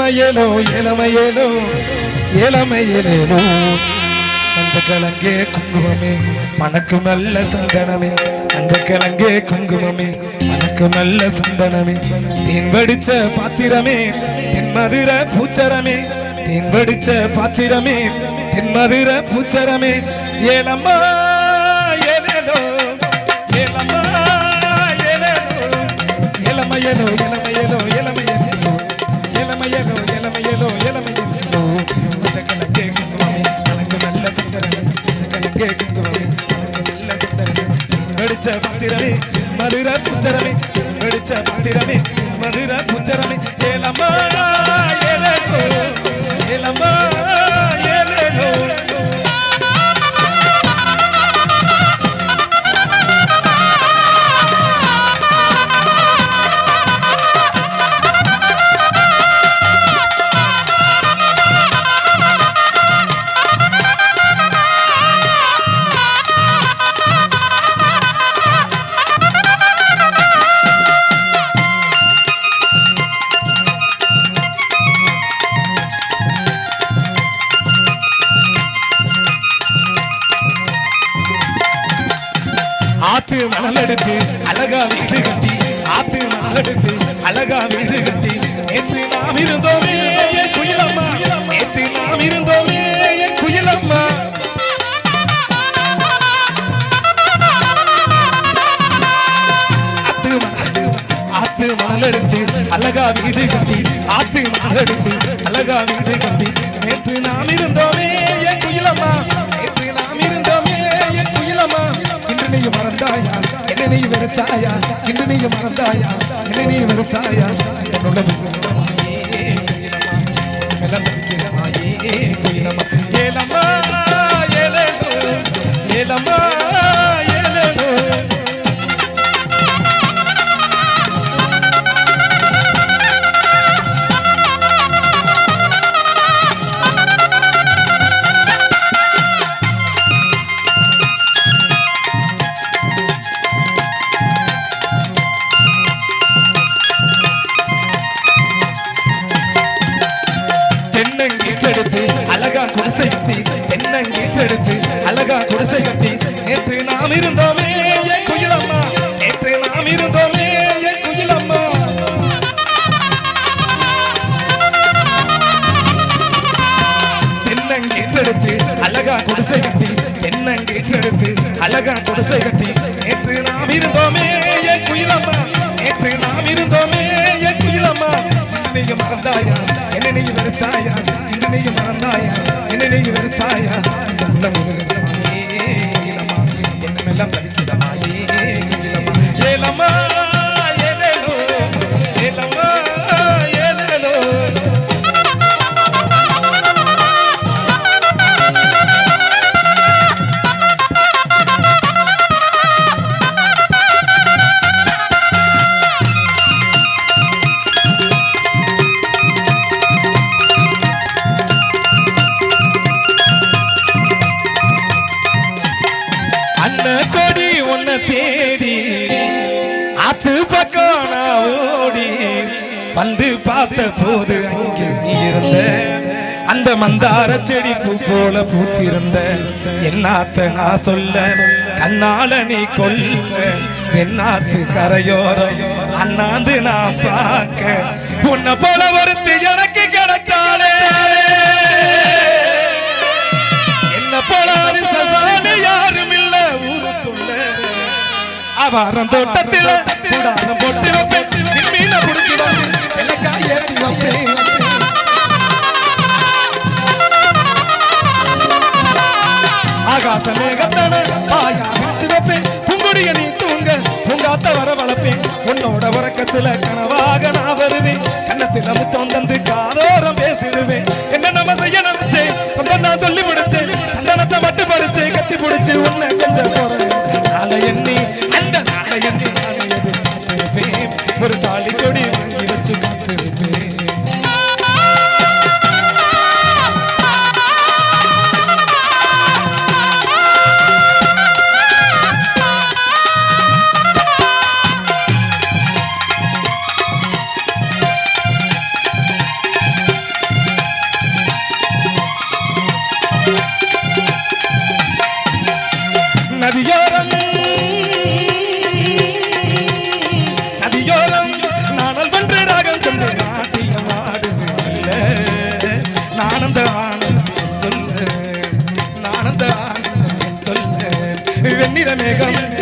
இளமையலோ இளமையலோ இளமையலோ. அந்த கிழங்கே குங்குமமே மனக்கு நல்ல சந்தனமே. அந்த கிழங்கே குங்குமமே மனக்கு நல்ல சந்தனமே. தேன் வடிச்ச பாத்திரமே தென் மதுர பூச்சரமே. தேன் வடிச்ச பாத்திரமே தென் மதுர பூச்சரமே. ஏலம்மா மதுர புச்சரமே வெடிச்ச புத்திரமே மதுர புச்சரமே ஏலமா ஏலேலோ ஏலம்மா ஏலேலோ. மணல் எடுத்து அழகா வீடு கட்டி ஆத்து மணல் எடுத்து அழகா வீடு கட்டி நேற்று நாம் இருந்தோமே குயிலம்மா நேற்று நாம் இருந்தோமே குயிலம்மா. ஆத்து மணல் எடுத்து அழகா வீடு கட்டி ஆத்து மணல் எடுத்து அழகா வீடு கட்டி நேற்று நாம் இருந்தோமே மறந்தாயா? என்ன நீ வெறுத்தாயா? இன்று நீ மறந்தாயா? என்ன நீ வெறுத்தாயா? என்னோட கட்டி தென்னங்கீற்றெடுத்து அழகா குடிசை கட்டி நேற்று நாம் இருந்தோமே குயிலம்மா. நேற்று நாம் இருந்தோமே குயிலம்மா. தென்னங்கீற்றெடுத்து அழகா குடிசை கட்டி தென்னங்கீற்றெடுத்து அழகா குடிசை கட்டி நேற்று நாம் இருந்தோமே குயிலம்மா. நேற்று நாம் இருந்தோமே குயிலம்மா. என்னையும் மறந்தாயா? என்ன நீங்க வெறுத்தாயா? இன்று நீங்க மறந்தாயா? என்ன நீங்க வெறுத்தாயா ஆத்து பக்கம் நான் ஓடி வந்து பார்த்த போது அங்கே நீ இருந்த அந்த மந்தார செடி பூ போல பூத்திருந்த. என்னாத்த நான் சொல்ல கண்ணால நீ கொல்ல. என்னாத்து கரையோரம் அண்ணாந்து நான் பார்க்க. உன்னை போல ஒருத்தி எனக்கு கிடைக்காதே என்ன போல யாரும் இல்ல ஊருக்குள்ள. அவாரம் தோட்டத்தில் கூடாரம் போட்டு வைப்பேன் மீன புடிச்சு வந்து ஏறி வைப்பேன் ஆகாச மேகத்தான பாயா வச்சு வைப்பேன் நீ தூங்க உங்காத்த வர வளர்ப்பேன் உன்னோட உறக்கத்துல கனவாக நான் வருவேன். கன்னத்துல முத்தம் தந்து காதோ மேகம்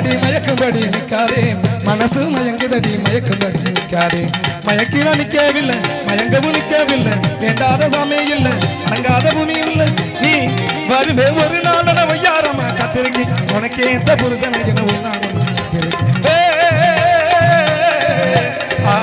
மயங்குதடி மயக்கும்படி நிற்காதே மனசு மயங்குதடி மயக்கும்படி நிற்காதே மயக்கினா நிற்கவில்லை மயங்கவும் நிற்கவில்லை வேண்டாத சாமி இல்லை அடங்காத பூமி இல்லை நீ வருவே ஒரு நாள் வையாரமா காத்திருக்கி உனக்கே எந்த புருஷன் என ஒரு நாள் காத்திருக்கி ஆ,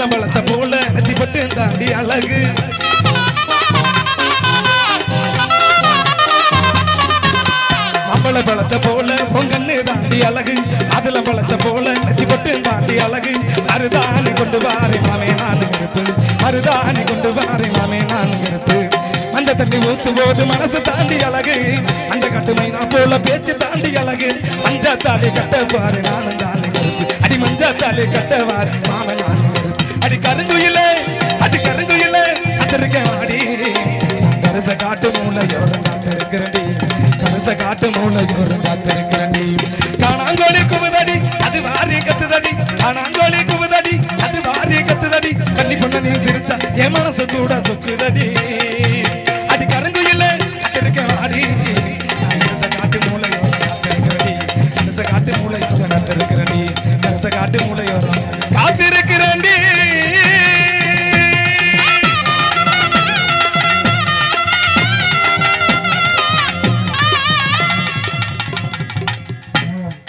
அதுல பழத்தை போல நெத்தி பட்டு தாண்டி அழகு. மாம்பழ பழத்தை போல உன் தாண்டி அழகு. அதுல பழத்தை போல நெத்தி பட்டு தாண்டி அழகு. மருதாணி கொண்டு வாரி மாமே நான் கருப்பு மருதாணி கொண்டு வாரி மாமே நான் கருப்பு அந்த தண்ணி ஊத்து போது மனசு தாண்டி அழகு. அந்த கட்டுமை நான் போல பேச்சு தாண்டி அழகு. மஞ்சா தாலி கட்ட பாரு நானும் தானே கருப்பு. அடி மஞ்சா தாலி கட்ட மாமன் கருங்குயிலே அது கருங்குயிலே அத்திருக்க ஆடி கரச காட்டு மூலையோர காத்திருக்கிறண்டி. கரச காட்டு மூலையோர காத்திருக்கிறண்டி. காணாங்கோலி குமுதடி அது வாரிய கத்துதடி. காணாங்கோலி குமுதடி அது வாரிய கத்துதடி. கண்ணி பொண்ண நீ சிரிச்சா என் மனசு கூட சொக்குதடி. அது கருங்குயிலே அத்திருக்க ஆடி கரச காட்டு மூலையோர காத்திருக்கிறண்டி. கரச காட்டு மூலையோர காத்திருக்கிறண்டி. கரச காட்டு மூலையோர